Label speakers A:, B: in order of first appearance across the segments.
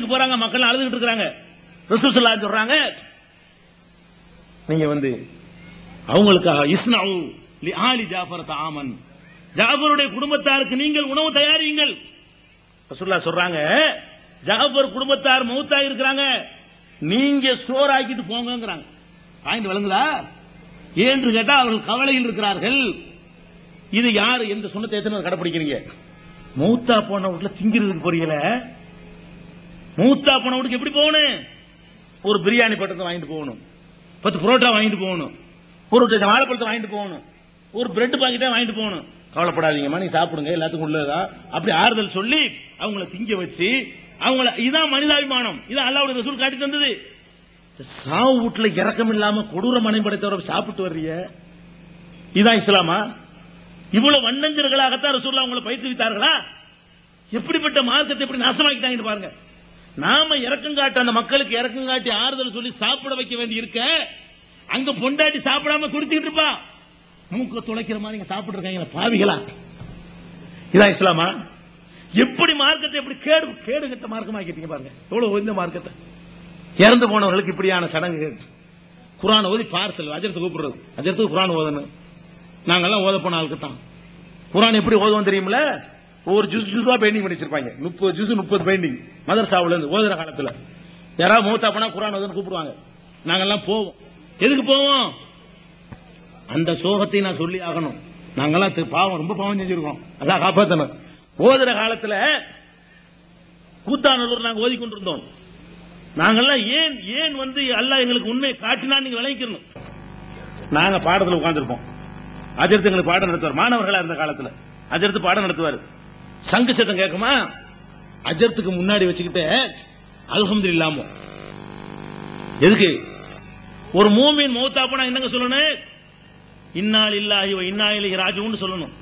A: வீட்டுக்கு போறாங்க மக்கள் அழுதுகிட்டு இருக்கிறாங்க. ரசூலுல்லாஹ் சொல்றாங்க நீங்க வந்து அவங்களுக்காக இஸ்னாவு லி ஆலி ஜாஃபர் தாமன் ஜாஃபருடைய குடும்பத்தாருக்கு நீங்கள் உணவு தயாரியுங்கள். ரசூல்லா சொல்றாங்க ஜாஃபர் குடும்பத்தார் மௌத்தாகி இருக்கிறாங்க நீங்க ஸ்டோர் ஆக்கிட்டு போங்கிறாங்க பாயிண்ட் விளங்குதா? ஏன்று கேட்டா அவர்கள் கவலையில் இருக்கிறார்கள். இது யாரு என்று சொன்னத்தை எத்தனை கடைபிடிக்கிறீங்க கடைப்பிடிக்கிறீங்க? மூத்தா போன திங்கிறதுக்கு போறீங்கள? மூத்தா போன வீட்டுக்கு எப்படி போகணும்? ஒரு பிரியாணி பட்டத்தை வாங்கிட்டு போகணும். பத்து புரோட்டா வாங்கிட்டு போகணும். ஒரு வாழைப்பழத்தை வாங்கிட்டு போகணும். ஒரு பிரெட் பாக்கெட்டே வாங்கிட்டு போகணும். கவலைப்படாதீங்கம்மா நீங்க சாப்பிடுங்க எல்லாத்துக்கும் உள்ளதா அப்படி ஆறுதல் சொல்லி அவங்கள திங்க வச்சு அவங்கள இதான் மனிதாபிமானம். இதான் அல்லாவுடைய ரசூல் காட்டி தந்தது. சாவு வீட்டுல இறக்கம் இல்லாம கொடூர மனை சாப்பிட்டு வர்றீங்க. இதான் இஸ்லாமா? இவ்வளவு வண்ணஞ்சர்களாகத்தான் ரசூல்லா அவங்களை பயிற்றுவித்தார்களா? எப்படிப்பட்ட மார்க்கத்தை எப்படி நாசமாக்கிட்டாங்கன்னு பாருங்க. நாம இறக்கம் காட்ட அந்த மக்களுக்கு இறக்கம் காட்டி ஆறுதல் சொல்லி சாப்பிட வைக்க வேண்டி இருக்க அங்க பொண்டாட்டி சாப்பிடாம குடிச்சிட்டு இருப்பா. மூக்க துளைக்கிற மாதிரி நீங்க சாப்பிட்டு இருக்காங்க பாவிகளா. இதான் இஸ்லாமா? எப்படி மார்க்கத்தை எப்படி கேடு கேடு கட்ட மார்க்கமாக்கிட்டீங்க பாருங்க. எவ்வளவு உயர்ந்த மார்க்கத்தை. இறந்து போனவர்களுக்கு இப்படியான சடங்கு குரான் ஓதி பார்சல் அஜரத்து கூப்பிடுறது. அஜரத்துக்கு குரான் ஓதணும். நாங்கெல்லாம் ஓத போன ஆளுக்கு தான் குரான் எப்படி ஓதுவோம் தெரியுமில்ல? ஒவ்வொரு ஜூஸ் ஜூஸா பெயிண்டிங் பண்ணி வச்சிருப்பாங்க முப்பது ஜூஸ் முப்பது பெயிண்டிங் மதரசாவுல இருந்து ஓதுற காலத்துல. யாராவது மூத்தா போனா குரான் ஓதுன்னு கூப்பிடுவாங்க. நாங்கெல்லாம் போவோம். எதுக்கு போவோம்? அந்த சோகத்தை நான் சொல்லி ஆகணும். நாங்கெல்லாம் பாவம் ரொம்ப பாவம் செஞ்சிருக்கோம். அதான் காப்பாத்தணும். ஓதுற காலத்துல கூத்தாநல்லூர் நாங்க ஓதி கொண்டிருந்தோம். நாங்கெல்லாம் ஏன் ஏன் வந்து அல்ல எங்களுக்கு உண்மையை காட்டினா நீங்க விளைக்கணும் நாங்க பாடத்துல உட்கார்ந்திருப்போம். அஜர்த்து எங்களுக்கு பாடம் நடத்துவார். மாணவர்களா இருந்த காலத்துல. அஜர்த்து பாடம் நடத்துவார். சங்கு சத்தம் கேட்குமா? அஜர்த்துக்கு முன்னாடி வச்சுக்கிட்டு அல்ஹம்து இல்லாம எதுக்கு? ஒரு மூமின் மௌத்தா போனா என்னங்க சொல்லணும்? இன்னால் இல்லாஹி வ இன்னா இலைஹி ராஜிஊன்னு சொல்லணும்.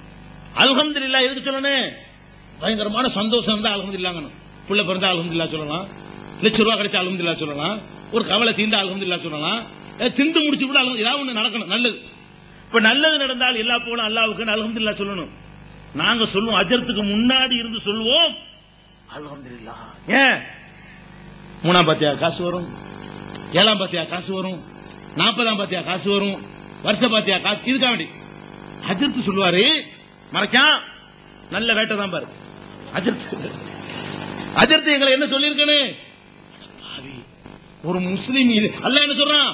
A: இல்லா எதுக்கு சொல்லணும்? பயங்கரமான சந்தோஷம் தான் அல்ஹம்துலில்லாஹ்ங்கணும் புள்ள பிறந்தா அல்ஹம்துலில்லாஹ் சொல்லலாம். லட்ச ரூபா கிடைச்சா அல்ஹம்துலில்லாஹ் சொல்லலாம். ஒரு கவலை தீர்ந்தா இல்லா சொல்லலாம். ஏ, திண்டு முடிச்சு கூட ஏதாவது ஒன்று நடக்கணும் நல்லது. இப்ப நல்லது நடந்தால் எல்லா போலும் அல்லாவுக்கு இல்லா சொல்லணும். நாங்க சொல்லுவோம் அஜர்த்துக்கு முன்னாடி இருந்து சொல்லுவோம் அல்ஹம்துலில்லாஹ் ஏன் மூணாம் பாத்தியா காசு வரும் ஏழாம் பாத்தியா காசு வரும் நாற்பதாம் பாத்தியா காசு வரும் வருஷ பாத்தியா காசு இதுக்காக வேண்டி அஜர்த்து சொல்லுவாரு மறைக்கான் நல்ல வேட்டை தான் பாரு அஜர்த்து அஜர்த்து எங்களை என்ன சொல்லியிருக்கனே ஒரு முஸ்லீம் இது அல்லாஹ் என்ன சொல்றான்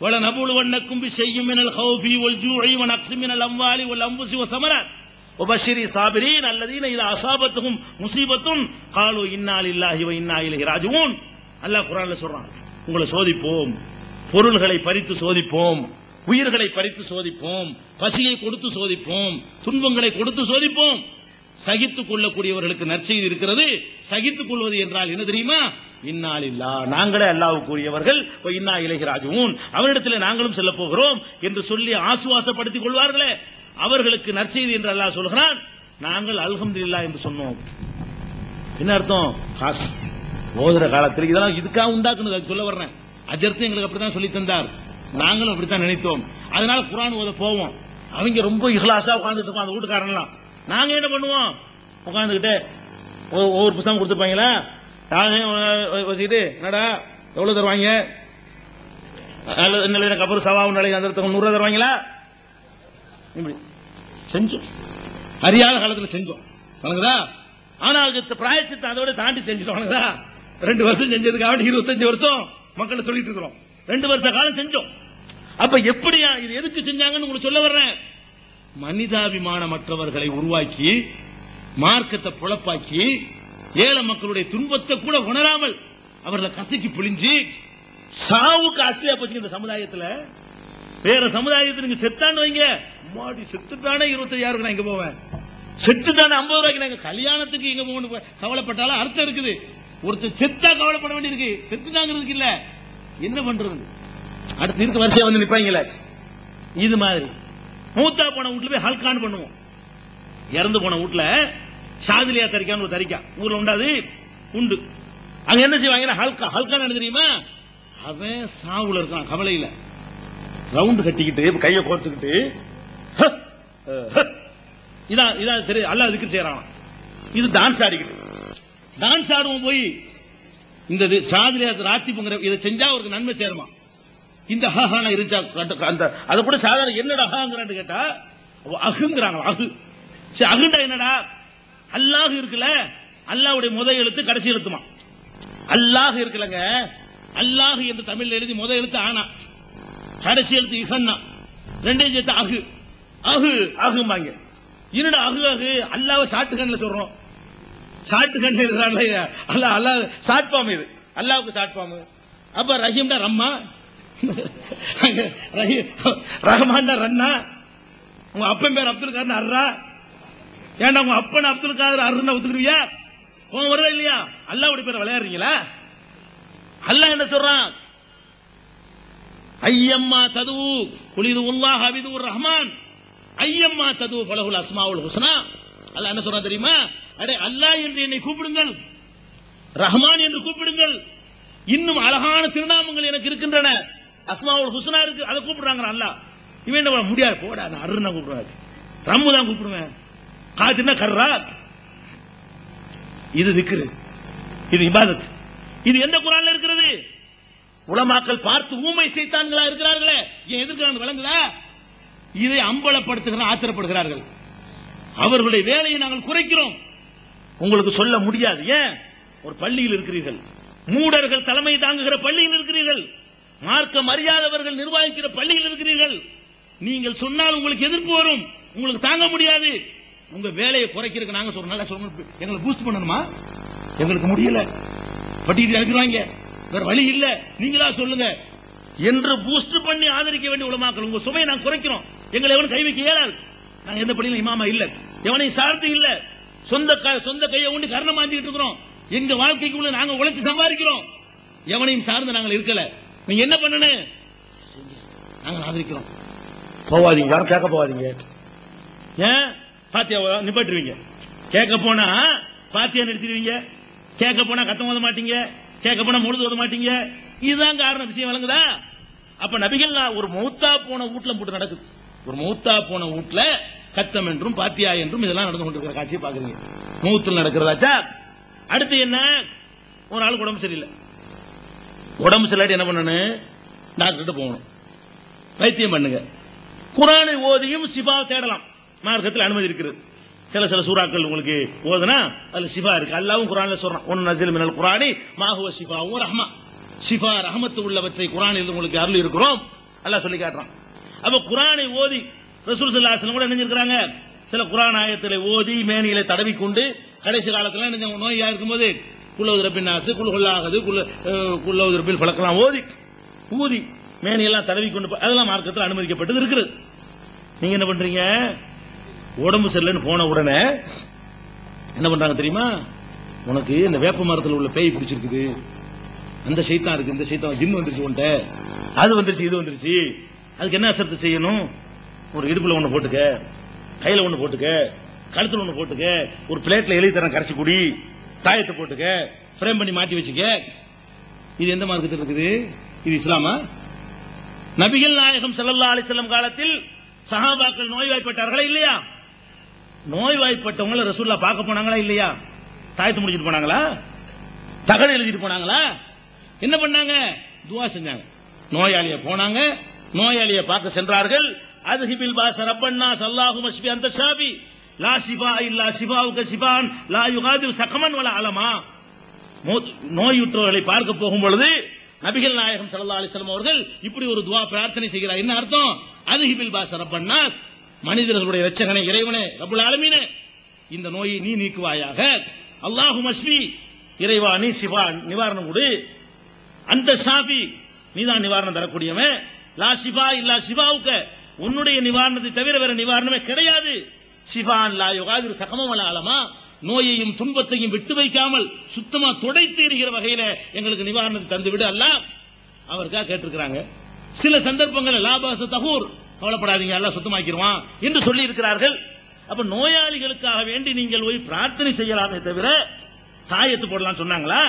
A: ولا نبلونكم بشيء من الخوف والجوع ونقص من الاموال والانفس والثمرات ஒபஷிரி சாபிரீன் அல்லதீன இது அசாபத்துக்கும் முசீபத்தும் காலு இன்னால் இல்லாஹி இன்னாயிலே ராஜுவும் அல்லாஹ் குரான்ல சொல்றான். உங்களை சோதிப்போம். பொருள்களை பறித்து சோதிப்போம். உயிர்களை பறித்து சோதிப்போம். பசியை கொடுத்து சோதிப்போம். துன்பங்களை கொடுத்து சோதிப்போம். சகித்துக் கொள்ளக்கூடியவர்களுக்கு நற்செய்தி இருக்கிறது. சகித்துக் கொள்வது என்றால் என்ன தெரியுமா? இன்னால் இல்லா நாங்களே அல்லாவுக்குரியவர்கள் இன்னா இலகிராஜுவும் அவனிடத்தில் நாங்களும் செல்ல போகிறோம் என்று சொல்லி ஆசுவாசப்படுத்திக் கொள்வார்களே. அவர்களுக்கு நற்செய்தி என்று அல்லாஹ் சொல்கிறான். நாங்கள் அல்ஹம்துலில்லாஹ் என்று சொன்னோம். என்ன அர்த்தம்? காசு. ஓதுற காலத்தில் இதெல்லாம் இதுக்காக உண்டாக்குனது அது சொல்ல வர்றேன். அஜர்த்து எங்களுக்கு அப்படித்தான் சொல்லி தந்தார். நாங்களும் அப்படித்தான் நினைத்தோம். அதனால குரான் ஓத போவோம். அவங்க ரொம்ப இஹ்லாசா உட்கார்ந்துட்டு இருக்கோம் அந்த வீட்டுக்காரன்லாம். நாங்க என்ன பண்ணுவோம்? உட்காந்துக்கிட்டு ஒவ்வொரு புத்தகம் கொடுத்துருப்பாங்களா? யாரையும் வச்சுக்கிட்டு என்னடா எவ்வளவு தருவாங்க? நல்ல கபர் சவாவும் நிலை அந்த நூறுரூவா தருவாங்களா? இப்படி. செஞ்சோம். அறியாத காலத்தில் செஞ்சோம். வணங்குதா ஆனால் அதுக்கு பிராயச்சித்தை அதோட தாண்டி செஞ்சிட்டோம். வணங்குதா ரெண்டு வருஷம் செஞ்சதுக்காக இருபத்தஞ்சு வருஷம் மக்கள் சொல்லிட்டு இருக்கிறோம். ரெண்டு வருஷ காலம் செஞ்சோம். அப்ப எப்படியா இது எதுக்கு செஞ்சாங்கன்னு உங்களுக்கு சொல்ல வர்றேன். மனிதாபிமானமற்றவர்களை உருவாக்கி மார்க்கத்தை புழப்பாக்கி ஏழை மக்களுடைய துன்பத்தை கூட உணராமல் அவர்களை கசக்கி பிழிஞ்சு சாவுக்கு அஸ்லியா போச்சு இந்த சமுதாயத்தில். வேற சமுதாயத்தில் நீங்க செத்தான்னு வைங்க. மாடி செத்துட்டானே இருபத்தையாயிரம் நான் இங்க போவேன். செத்துட்டானே ஐம்பது ரூபாய்க்கு நாங்க கல்யாணத்துக்கு இங்க போகணும். கவலைப்பட்டாலும் அர்த்தம் இருக்குது. ஒருத்தர் செத்தா கவலைப்பட வேண்டியிருக்கு. செத்துட்டாங்கிறதுக்கு இல்ல. என்ன பண்றது? அடுத்து இருக்க வரிசையா வந்து நிப்பாங்களே இது மாதிரி. மூத்தா போன வீட்டுல போய் ஹல்கான் பண்ணுவோம். இறந்து போன வீட்டுல சாதிலியா தரிக்கான்னு ஒரு தரிக்கா. ஊர்ல உண்டாது உண்டு. அங்க என்ன செய்வாங்க ஹல்கா ஹல்கான் என்ன தெரியுமா? அவன் சாவுல இருக்கான் கவலையில. ரவுண்டு கட்டிக்கிட்டு கையை கோர்த்துக்கிட்டு. இதான் இதான் தெரியும் அல்ல அதுக்கு செய்யறான் இது டான்ஸ் ஆடிக்கிட்டு. டான்ஸ் ஆடுவோம் போய் இந்த இது ராத்தி ராத்திப்புங்கிற இதை செஞ்சா அவருக்கு நன்மை சேருமா? இந்த ஹஹான இருந்தா அந்த- அந்த கூட சாதாரண என்னடா ஹாங்கிறான்னு கேட்டா அகுங்கிறாங்க அகு சரி அகுண்டா என்னடா? அல்லாஹ் இருக்குல்ல அல்லாஹ்வுடைய முத எழுத்து கடைசி எழுத்துமா? அல்லாஹ் இருக்குல்லங்க. அல்லாஹ் என்று தமிழ்ல எழுதி முத எழுத்து ஆனா. கடைசி எழுத்து இகன்னா ரெண்டையும் சேர்த்து அகு. அகு அகும்பாங்க. என்னடா அகு அகு? அல்லாஹ் சாட்டு கண்ணில் சொல்றோம். சாட்டு கண்ணில் இருக்கிறான்ல அல்லாஹ் அல்லாஹ் சாட்பாம் இது. அல்லாவுக்கு சாட்பாம் அப்ப ரஹீம்டா ரம்மா? ரஹீம் ரஹ்மான்டா ரன்னா? உங்க அப்பன் பேர் அப்துல் காதர் அர்ரா? ஏன்டா உங்க அப்பன் அப்துல் காதர் அருன்னு ஒத்துக்கிறியா? உன் வருதா இல்லையா? அல்லாவுடைய பேர் விளையாடுறீங்களா? அல்லாஹ் என்ன சொல்றான்? ஐயம்மா ததுவு குலிது உல்லாஹ் ஹபிது ரஹ்மான். ஐயம்மா ததுவு பலகுல் அஸ்மாவுல் ஹுஸ்னா. அல்லாஹ் என்ன சொல்றான் தெரியுமா? அடே அல்லாஹ் என்று என்னை கூப்பிடுங்கள். ரஹ்மான் என்று கூப்பிடுங்கள். இன்னும் அழகான திருநாமங்கள் எனக்கு இருக்கின்றன. அஸ்மாவுல் ஹுஸ்னா இருக்கு அதை கூப்பிடுறாங்க அல்லாஹ். இவன் என்ன முடியாது? போடா நான் அருண் கூப்பிடுவாரு. ரம்மு தான் கூப்பிடுவேன். காத்துனா கர்ரா இது திக்ரு. இது இபாதத். இது எந்த குரான்ல இருக்கிறது? உலமாக்கள் பார்த்து ஊமை செய்தான்களா இருக்கிறார்களே ஏன் எதிர்க்கிறான் விளங்குதா? இதை அம்பலப்படுத்துகிற ஆத்திரப்படுகிறார்கள். அவர்களுடைய வேலையை நாங்கள் குறைக்கிறோம். உங்களுக்கு சொல்ல முடியாது. ஏன்? ஒரு பள்ளியில் இருக்கிறீர்கள். மூடர்கள் தலைமை தாங்குகிற பள்ளியில் இருக்கிறீர்கள். மார்க்கம் அறியாதவர்கள் நிர்வாகிக்கிற பள்ளியில் இருக்கிறீர்கள். நீங்கள் சொன்னால் உங்களுக்கு எதிர்ப்பு வரும். உங்களுக்கு தாங்க முடியாது. உங்க வேலையை குறைக்கிறதுக்கு நாங்க சொல்றோம். நல்லா சொல்லணும் எங்களை பூஸ்ட் பண்ணணுமா? எங்களுக்கு முடியல. பட்டியல் இருக்கிறாங்க வேற வழி இல்ல. நீங்களா சொல்லுங்க. என்று பூஸ்ட் பண்ணி ஆதரிக்க வேண்டிய உலமாக்கள் உங்க சுமையை நாங்க குறைக்கிறோம். எங்களை எவனும் கை வைக்க இயலாது. நாங்க எந்த பள்ளியிலும் இமாமா இல்ல. எவனையும் சார்ந்து இல்ல. சொந்த சொந்த கையை ஊண்டி கர்ணம் மாஞ்சிட்டு இருக்கிறோம். எங்க வாழ்க்கைக்குள்ள நாங்க உழைச்சு சம்பாதிக்கிறோம். எவனையும் சார்ந்து நாங்கள் இருக்கல. நீங்க என்ன பண்ணணும்? நாங்கள் ஆதரிக்கிறோம். போவாதீங்க. யாரும் கேட்க போவாதீங்க. ஏன்? பாத்தியா நிப்பாட்டுருவீங்க கேட்க போனா பாத்தியா நிறுத்திடுவீங்க? கேட்க போனா கத்தம் ஓத மாட்டீங்க? கேட்க போனா முழுது ஓத மாட்டீங்க. இதுதான் காரணம். விஷயம் வழங்குதா அப்ப நபிகள் ஒரு மௌத்தா போன வீட்டுல போட்டு நடக்குது. ஒரு மௌத்தா போன வீட்டுல கத்தம் என்றும் பாத்தியா என்றும் இதெல்லாம் நடந்து கொண்டிருக்கிற காட்சியை பாக்குறீங்க மூத்தில் நடக்கிறதாச்சா அடுத்து என்ன? ஒரு ஆளுக்கு உடம்பு சரியில்லை. உடம்பு சரியில்லாட்டி என்ன பண்ணணும் டாக்டர்கிட்ட போகணும். வைத்தியம் பண்ணுங்க. குரானை ஓதியும் சிபா தேடலாம். மார்க்கத்தில் அனுமதி இருக்கிறது. சில சில சூறாக்கள் உங்களுக்கு ஓதுனா அதுல சிபா இருக்கு. அல்லாவும் குரான்ல சொல்றான் ஒன்னு நசில் மினல் குரானி மாஹுவ சிபாவும் ரஹ்மா. சிபா ரஹமத்து உள்ளவற்றை குரானில் உங்களுக்கு அருள் இருக்கிறோம். அல்லாஹ் சொல்லி காட்டுறான். அப்ப குரானை ஓதி ரசூல் சல்லாஹ் கூட நினைஞ்சிருக்கிறாங்க. சில குரான் ஆயத்திலே ஓதி மேனியில தடவி கொண்டு கடைசி காலத்துல நோயா இருக்கும்போது குள்ள பின்னாசு குள்ள குள்ளவுதிரப்பில் குள்ள உதிரப்பில் பழக்கலாம் ஓதி ஊதி மேனியெல்லாம் தடவி கொண்டு அதெல்லாம் மார்க்கத்தில் அனுமதிக்கப்பட்டது இருக்குது நீங்க என்ன பண்றீங்க? உடம்பு சரியில்லைன்னு போன உடனே என்ன பண்றாங்க தெரியுமா? உனக்கு இந்த வேப்ப மரத்தில் உள்ள பேய் பிடிச்சிருக்குது. அந்த சைத்தான் இருக்கு இந்த சைத்தான் ஜிம் வந்துருச்சு உன்ட்ட அது வந்துருச்சு இது வந்துருச்சு. அதுக்கு என்ன அசத்து செய்யணும்? ஒரு இடுப்புல ஒண்ணு போட்டுக்க கையில ஒண்ணு போட்டுக்க கழுத்துல ஒண்ணு போட்டுக்க ஒரு பிளேட்ல எழுதி தரேன் கரைச்சி குடி தாயத்தை போட்டுக்க ஃப்ரேம் பண்ணி மாட்டி வச்சுக்க. இது எந்த மார்க்கத்தில் இருக்குது? இது இஸ்லாமா? நபிகள் நாயகம் செல்லல்லா அலிசல்லம் காலத்தில் சஹாபாக்கள் நோய்வாய்ப்பட்டார்களா இல்லையா? நோய்வாய்ப்பட்டவங்கள ரசூல்லா பார்க்க போனாங்களா இல்லையா? தாயத்து முடிச்சிட்டு போனாங்களா? தகடு எழுதிட்டு போனாங்களா? என்ன பண்ணாங்க? துவா செஞ்சாங்க. நோயாளிய போனாங்க. நோயாளிய பார்க்க சென்றார்கள். அதுஹிபில் பா ரப்பன்னா சல்லாஹு மஸ்பி அந்த ஷாபி. லா சிபா இல்லா சிபாவுக்கு சிபான் லா யுகாதிர் சகமன் வல அலமா. நோயுற்றவர்களை பார்க்க போகும் பொழுது நபிகள் நாயகம் சல்லா அலைஹி அவர்கள் இப்படி ஒரு துவா பிரார்த்தனை செய்கிறார். என்ன அர்த்தம்? அதுஹிபில் பாஸ் ரப்பன்னாஸ் மனிதர்களுடைய ரச்சகனை இறைவனே ரபுல் ஆலமீனே இந்த நோயை நீ நீக்குவாயாக. அல்லாஹு மஸ்வி இறைவா நீ சிவா நிவாரணம் கொடு. அந்த நீ தான் நிவாரணம் தரக்கூடியவன். லா சிபா இல்லா சிபாவுக்க உன்னுடைய நிவாரணத்தை தவிர வேற நிவாரணமே கிடையாது. சிபான் லா யுகாதிரு சகமம் ஆலமா. நோயையும் துன்பத்தையும் விட்டு வைக்காமல் சுத்தமா துடைத்து எறிகிற வகையில எங்களுக்கு நிவாரணத்தை தந்து விடு அல்ல அவருக்காக கேட்டிருக்கிறாங்க. சில சந்தர்ப்பங்கள் லாபாச தகூர் கவலைப்படாதீங்க எல்லாம் சுத்தமாக்கிடுவான் என்று சொல்லி இருக்கிறார்கள் அப்ப நோயாளிகளுக்காக வேண்டி நீங்கள் போய் பிரார்த்தனை செய்யலாமே தவிர தாயத்து போடலாம் சொன்னாங்களா?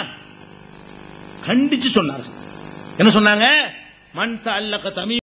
A: கண்டிச்சு சொன்னார்கள். என்ன சொன்னாங்க? மண் அல்லக்க தமிழ்